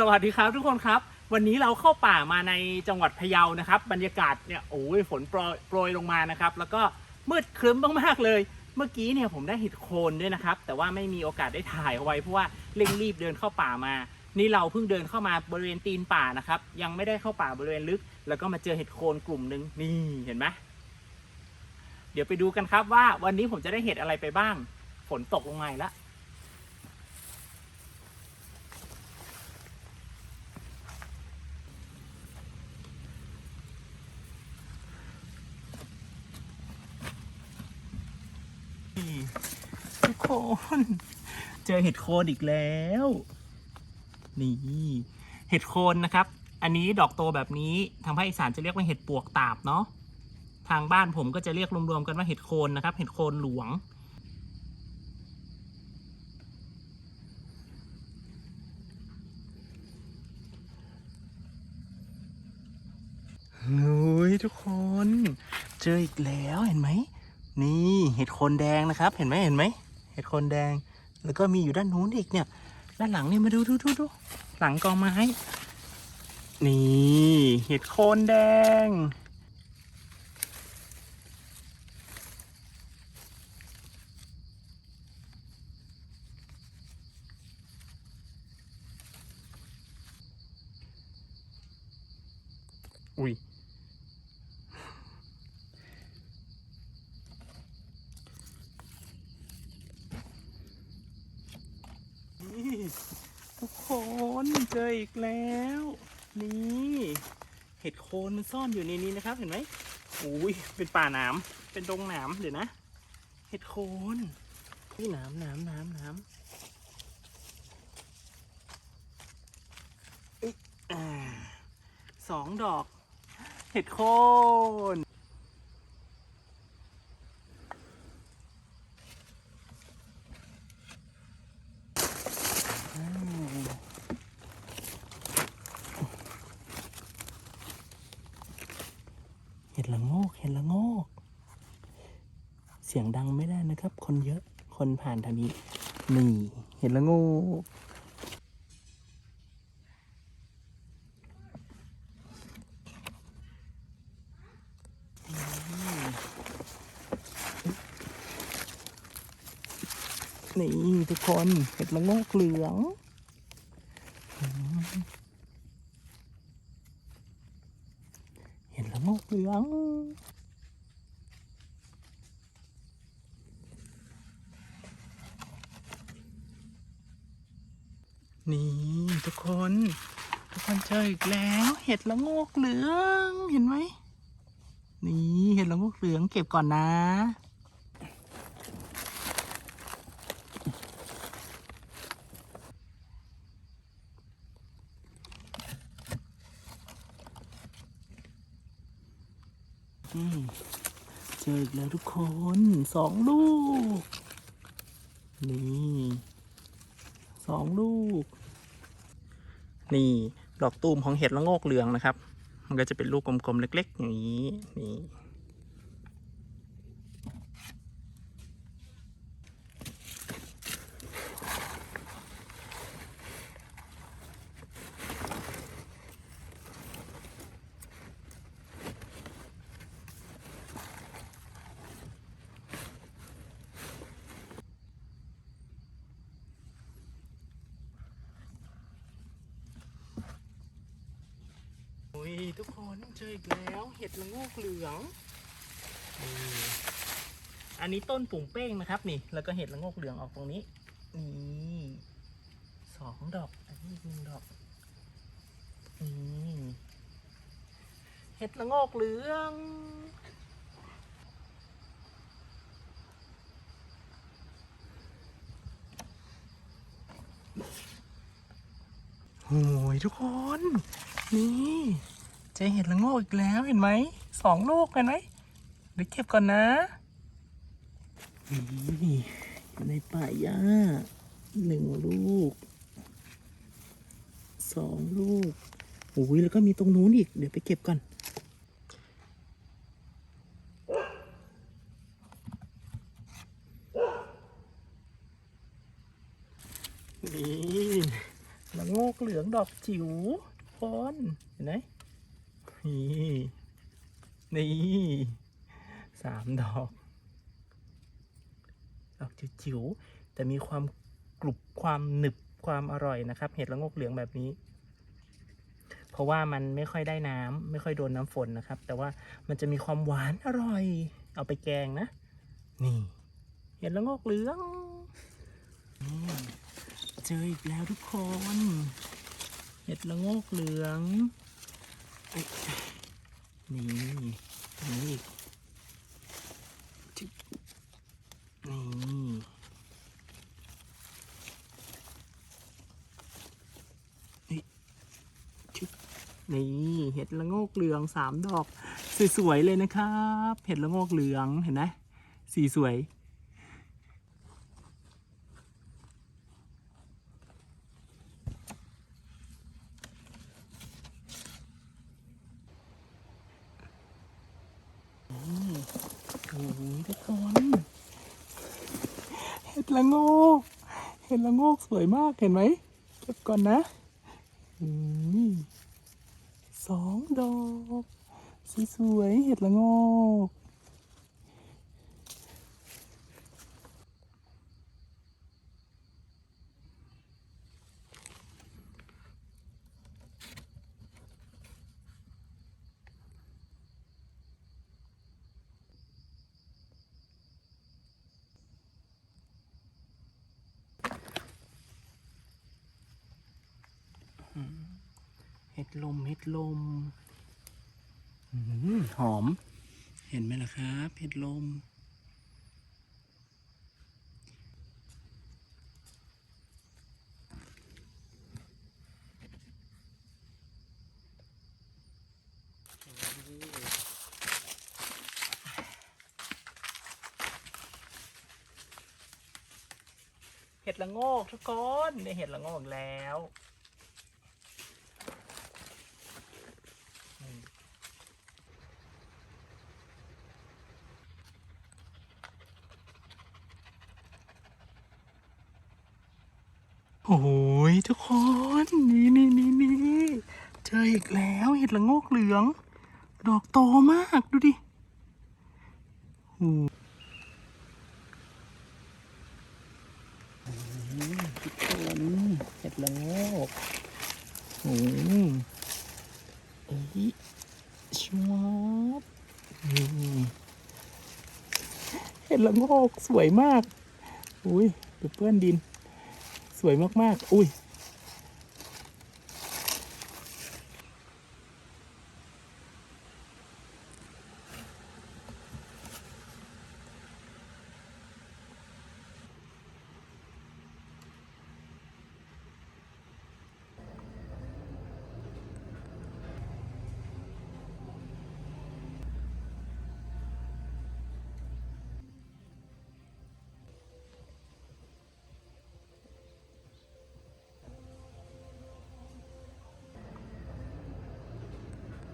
สวัสดีครับทุกคนครับ วันนี้เราเข้าป่ามาในจังหวัดพะเยานะครับ บรรยากาศเนี่ยโอ้ยฝนโปรยโปรยลงมานะครับ แล้วก็มืดครึ้มมากๆเลย เมื่อกี้เนี่ยผมได้เห็ดโคนด้วยนะครับ แต่ว่าไม่มีโอกาสได้ถ่ายเอาไว้เพราะว่าเร่งรีบเดินเข้าป่ามา นี่เราเพิ่งเดินเข้ามาบริเวณตีนป่านะครับ ยังไม่ได้เข้าป่าบริเวณลึก แล้วก็มาเจอเห็ดโคนกลุ่มหนึ่งนี่เห็นไหมเดี๋ยวไปดูกันครับว่าวันนี้ผมจะได้เห็ดอะไรไปบ้าง ฝนตกลงมาแล้ว ทุก คน เจอเห็ดโคนอีกแล้ว นี่ เห็ดโคนนะครับ อันนี้ดอกโตแบบนี้ทางภาคอีสานจะเรียกว่าเห็ดปวกตาบเนาะทางบ้านผมก็จะเรียกรวมๆกันว่าเห็ดโคนนะครับ เห็ดโคนหลวง โอ้ยทุกคน เจออีกแล้วเห็นไหม นี่เห็ดโคนแดงนะครับ เห็นไหมเห็นไหม เห็ดโคนแดง แล้วก็มีอยู่ด้านนู้นอีกเนี่ย ด้านหลังเนี่ยมาดูดูดูดูหลังกองไม้ นี่เห็ดโคนแดง อุ้ย นี่ ทุกคนเจออีกแล้ว นี่เห็ดโคนมันซ่อนอยู่ในนี้นะครับ เห็นไหมอุ้ยเป็นป่าหนามเป็นดงหนามเดี๋ยวนะเห็ดโคนนี่หนามหนามหนามหนามเอ๊ะอ่าสองดอก เห็ดโคน ดละโงกเห็ดละโงก เสียงดังไม่ได้นะครับ คนเยอะคนผ่านทางนี้นี่เห็ดละโงกนี่ทุกคนเห็ดละโงกเหลือง เห็นละโงก เหลืองนี่ทุกคน ทุกคนเจออีกแล้ว เห็ดละโงกเหลือง เห็นไหมนี่เห็ดละโงกเหลืองเก็บก่อนนะ นี่เจออีกแล้วทุกคนสองลูก นี่สองลูก นี่ดอกตูมของเห็ดละโงกเหลืองนะครับ มันก็จะเป็นลูกกลมๆเล็ก ๆ อย่างนี้ นี่ โอ้ยทุกคน เจออีกแล้วเห็ดละโงกเหลืองอันนี้ต้นปุ่งเป้งนะครับนี่ แล้วก็เห็ดละโงกเหลืองออกตรงนี้ นี่สองดอก อันนี้หนึ่งดอกนี่เห็ดละโงกเหลืองโอ้ยทุกคน นี่ เจอเห็ดละโงกอีกแล้วเห็นไหมสองลูกเห็นไหมเดี๋ยวเก็บก่อนนะนี่ในป่าหญ้าหนึ่งลูกสองลูกโอ้ยแล้วก็มีตรงนู้นอีก เดี๋ยวไปเก็บก่อนนี่ละโงกเหลืองดอกจิ๋วพอนเห็นไหม นี่นี่สามดอก ดอกจิ๋วๆแต่มีความกรุบความหนึบความอร่อยนะครับ เห็ดละงกเหลืองแบบนี้ เพราะว่ามันไม่ค่อยได้น้ำไม่ค่อยโดนน้ำฝนนะครับ แต่ว่ามันจะมีความหวานอร่อย เอาไปแกงนะ นี่ เห็ดละงกเหลืองนี่เจออีกแล้วทุกคน เห็ดละงกเหลือง นี่ตรงนี้อีกจึ๊บนี่นี่ชึบนี่เห็ดละโงกเหลืองสามดอก สวยๆเลยนะครับ เห็ดละโงกเหลืองเห็นไหมสีสวย นี่ โหทุกคนเห็ดละโงกเห็ดละโงกสวยมากเห็นไหมเก็บก่อนนะนี่สองดอกสีสวยๆเห็ดละโงก เห็ดลมเห็ดลมอืมหอม เห็นไหมล่ะครับเห็ดลม เห็ดละโงกทุกคนได้เห็ดละโงกแล้ว โอ้ยทุกคนนี่นี่นี่นี่เจออีกแล้วเห็ดละงกเหลือง ดอกโตมากดูดิโอ้ยทุกคนเห็ดละงกโอ้ยเอ้ยชวบนี่เห็ดละงกสวยมาก อุ้ยดูเปื้อนดิน วยมากๆ อุ้ย